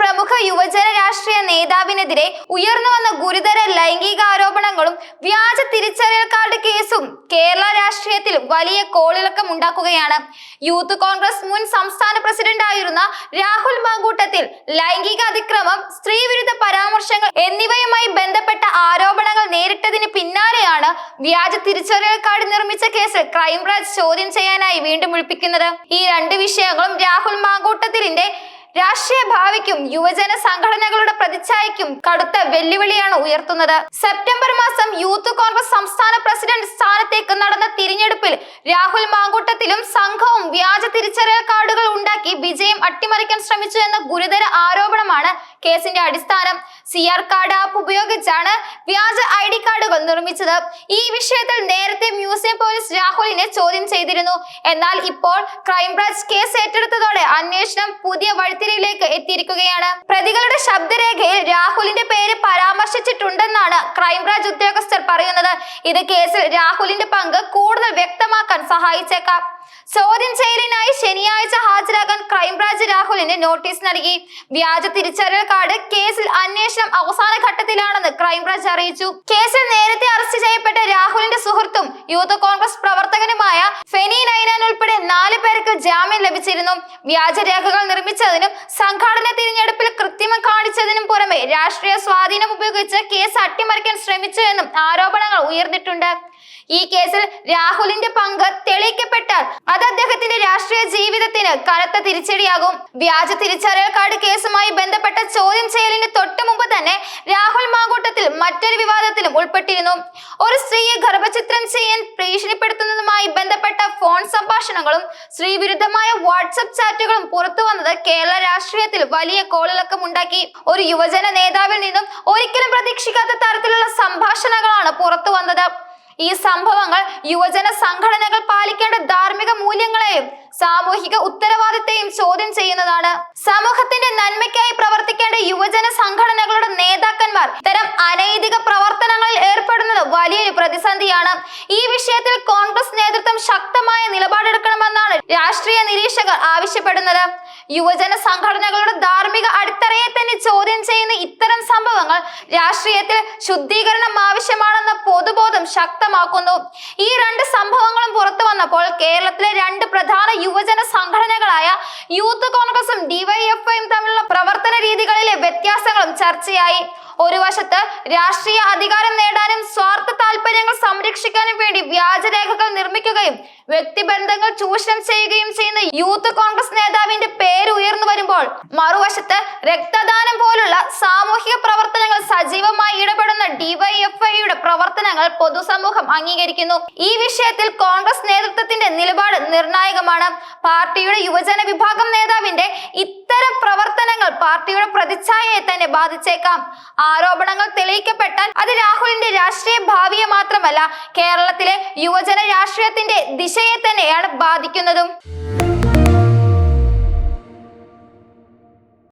പ്രമുഖ യുവജന രാഷ്ട്രീയ നേതാവിനെതിരെ ഉയർന്നു വന്ന ഗുരുതര ലൈംഗിക ആരോപണങ്ങളും വ്യാജ തിരിച്ചറിയൽ കാർഡ് കേസും കേരള രാഷ്ട്രീയത്തിൽ വലിയ കോളിളക്കം ഉണ്ടാക്കുകയാണ്. യൂത്ത് കോൺഗ്രസ് മുൻ സംസ്ഥാന പ്രസിഡന്റായിരുന്ന രാഹുൽ മാങ്കൂട്ടത്തിൽ ലൈംഗിക അതിക്രമം സ്ത്രീവിരുദ്ധ പരാമർശങ്ങൾ എന്നിവയുമായി ബന്ധപ്പെട്ട ആരോപണങ്ങൾ നേരിട്ടതിന് പിന്നാലെയാണ് വ്യാജ തിരിച്ചറിയൽ കാർഡ് നിർമ്മിച്ച കേസ് ക്രൈംബ്രാഞ്ച് ചോദ്യം ചെയ്യാനായി വീണ്ടും വിളിപ്പിക്കുന്നത്. ഈ രണ്ട് വിഷയങ്ങളും രാഹുൽ മാങ്കൂട്ടത്തിലിന്റെ രാഷ്ട്രീയ ഭാവിക്കും യുവജന സംഘടനകളുടെ പ്രതിച്ഛായക്കും കടുത്ത വെല്ലുവിളിയാണ് ഉയർത്തുന്നത്. സെപ്റ്റംബർ മാസം യൂത്ത് കോൺഗ്രസ് സംസ്ഥാന പ്രസിഡന്റ് സ്ഥാനത്തേക്ക് നടന്ന തിരഞ്ഞെടുപ്പിൽ രാഹുൽ മാങ്കൂട്ടത്തിലും സംഘവും വ്യാജ തിരിച്ചറിയൽ കാർഡുകൾ ഉണ്ടാക്കി വിജയം അട്ടിമറിക്കാൻ ശ്രമിച്ചു എന്ന ഗുരുതര ആരോപണമാണ് കേസിന്റെ അടിസ്ഥാനം സി ആർ കാർഡ് ആപ്പ് ഉപയോഗിച്ചാണ് വ്യാജ ഐ ഡി കാർഡുകൾ നിർമ്മിച്ചത്. ഈ വിഷയത്തിൽ നേരത്തെ മ്യൂസിയം പോലീസ് രാഹുലിനെ ചോദ്യം ചെയ്തിരുന്നു. എന്നാൽ ഇപ്പോൾ ക്രൈംബ്രാഞ്ച് കേസ് ഏറ്റെടുത്തതോടെ അന്വേഷണം പുതിയ വഴിത്തിരിയിലേക്ക് എത്തിയിരിക്കുകയാണ്. പ്രതികളുടെ ശബ്ദരേഖയിൽ രാഹുലിന്റെ പേര് പരാമർശിച്ചിട്ടുണ്ടെന്നാണ് ക്രൈംബ്രാഞ്ച് ഉദ്യോഗസ്ഥർ പറയുന്നത്. ഇത് കേസിൽ രാഹുലിന്റെ പങ്ക് കൂടുതൽ വ്യക്തമാക്കാൻ സഹായിച്ചേക്കാം. ചോദ്യം ചെയ്യലിനായി ശനിയാഴ്ച ഹാജരാകാൻ ക്രൈംബ്രാഞ്ച് രാഹുലിന് നോട്ടീസ് നൽകി. വ്യാജ തിരിച്ചറിയൽ കാർഡ് കേസിൽ അന്വേഷണം അവസാന ഘട്ടത്തിലാണെന്ന് ക്രൈംബ്രാഞ്ച് അറിയിച്ചു. കേസിൽ നേരത്തെ അറസ്റ്റ് ചെയ്യപ്പെട്ട രാഹുലിന്റെ സുഹൃത്തും യൂത്ത് കോൺഗ്രസ് പ്രവർത്തകനുമായ ഫെനി നൈനാൻ ഉൾപ്പെടെ നാല് പേർക്ക് ജാമ്യം ലഭിച്ചിരുന്നു. വ്യാജരേഖകൾ നിർമ്മിച്ചതിനും സംഘാടന തിരഞ്ഞെടുപ്പിൽ കൃത്രിമം കാണിച്ചതിനും പുറമെ രാഷ്ട്രീയ സ്വാധീനം ഉപയോഗിച്ച് കേസ് അട്ടിമറിക്കാൻ ശ്രമിച്ചു എന്നും ആരോപണങ്ങൾ ഉയർന്നിട്ടുണ്ട്. ഈ കേസിൽ രാഹുലിന്റെ പങ്ക് തെളിയിക്കപ്പെട്ടാൽ അത് അദ്ദേഹത്തിന്റെ രാഷ്ട്രീയ ജീവിതത്തിന് കനത്ത തിരിച്ചടിയാകും. വ്യാജ തിരിച്ചറിയൽ കാർഡ് കേസുമായി ബന്ധപ്പെട്ട ചോദ്യം ചെയ്യലിന് തൊട്ടു മുമ്പ് തന്നെ രാഹുൽ മാങ്കൂട്ടത്തിൽ മറ്റൊരു വിവാദത്തിലും ഉൾപ്പെട്ടിരുന്നു. ഒരു സ്ത്രീയെ ഗർഭചിത്രം ചെയ്യാൻ ഭീഷണിപ്പെടുത്തുന്നതുമായി ബന്ധപ്പെട്ട ഫോൺ സംഭാഷണങ്ങളും സ്ത്രീവിരുദ്ധമായ വാട്സപ്പ് ചാറ്റുകളും പുറത്തു വന്നത് കേരള രാഷ്ട്രീയത്തിൽ വലിയ കോളിളക്കം ഉണ്ടാക്കി. ഒരു യുവജന നേതാവിൽ നിന്നും ഒരിക്കലും പ്രതീക്ഷിക്കാത്ത തരത്തിലുള്ള സംഭാഷണങ്ങളാണ് പുറത്തു ഈ സംഭവങ്ങൾ യുവജന സംഘടനകൾ പാലിക്കേണ്ട ധാർമ്മിക മൂല്യങ്ങളെയും സാമൂഹിക ഉത്തരവാദിത്തെയും ചോദ്യം ചെയ്യുന്നതാണ്. സമൂഹത്തിന്റെ നന്മയ്ക്കായി പ്രവർത്തിക്കേണ്ട യുവജന സംഘടനകളുടെ നേതാക്കന്മാർ ഇത്തരം അനൈതിക പ്രവർത്തനങ്ങളിൽ ഏർപ്പെടുന്നത് വലിയൊരു പ്രതിസന്ധിയാണ്. ഈ വിഷയത്തിൽ കോൺഗ്രസ് നേതൃത്വം ശക്തമായ നിലപാടെടുക്കണമെന്നാണ് രാഷ്ട്രീയ നിരീക്ഷകർ ആവശ്യപ്പെടുന്നത്. യുവജന സംഘടനകളുടെ ധാർമ്മിക അടിത്തറയെ തന്നെ ചോദ്യം ചെയ്യുന്ന ഇത്തരം സംഭവങ്ങൾ രാഷ്ട്രീയത്തിൽ ശുദ്ധീകരണം ആവശ്യമാണെന്ന പൊതുബോധം ശക്തമാക്കുന്നു. ഈ രണ്ട് സംഭവങ്ങളും പുറത്തു വന്നപ്പോൾ കേരളത്തിലെ രണ്ട് പ്രധാന യുവജന സംഘടനകളായ യൂത്ത് കോൺഗ്രസും ഡിവൈഎഫ്ഐയും തമ്മിലുള്ള പ്രവർത്തന രീതികളിലെ വ്യത്യാസങ്ങളും ചർച്ചയായി. ഒരു വശത്ത് രാഷ്ട്രീയ അധികാരം നേടാനും സ്വാർത്ഥ താല്പര്യങ്ങൾ സംരക്ഷിക്കാനും വേണ്ടി വ്യാജരേഖകൾ നിർമ്മിക്കുകയും വ്യക്തിബന്ധങ്ങൾ ചൂഷണം ചെയ്യുകയും ചെയ്യുന്ന യൂത്ത് കോൺഗ്രസ് നേതാവിന്റെ പേര് ഉയർന്നു വരുമ്പോൾ മറുവശത്ത് രക്തദാനം പോലുള്ള സാമൂഹിക പ്രവർത്തനങ്ങൾ പ്രവർത്തനങ്ങൾ പൊതുസമൂഹം അംഗീകരിക്കുന്നു. ഈ വിഷയത്തിൽ കോൺഗ്രസ് നേതൃത്വത്തിന്റെ നിലപാട് നിർണായകമാണ്. പാർട്ടിയുടെ യുവജന വിഭാഗം നേതാവിന്റെ ഇത്തരം പ്രവർത്തനങ്ങൾ പാർട്ടിയുടെ പ്രതിച്ഛായയെ തന്നെ ബാധിച്ചേക്കാം. ആരോപണങ്ങൾ തെളിയിക്കപ്പെട്ടാൽ അത് രാഹുലിന്റെ രാഷ്ട്രീയ ഭാവിയെ മാത്രമല്ല കേരളത്തിലെ യുവജന രാഷ്ട്രീയത്തിന്റെ ദിശയെ തന്നെയാണ് ബാധിക്കുന്നതും.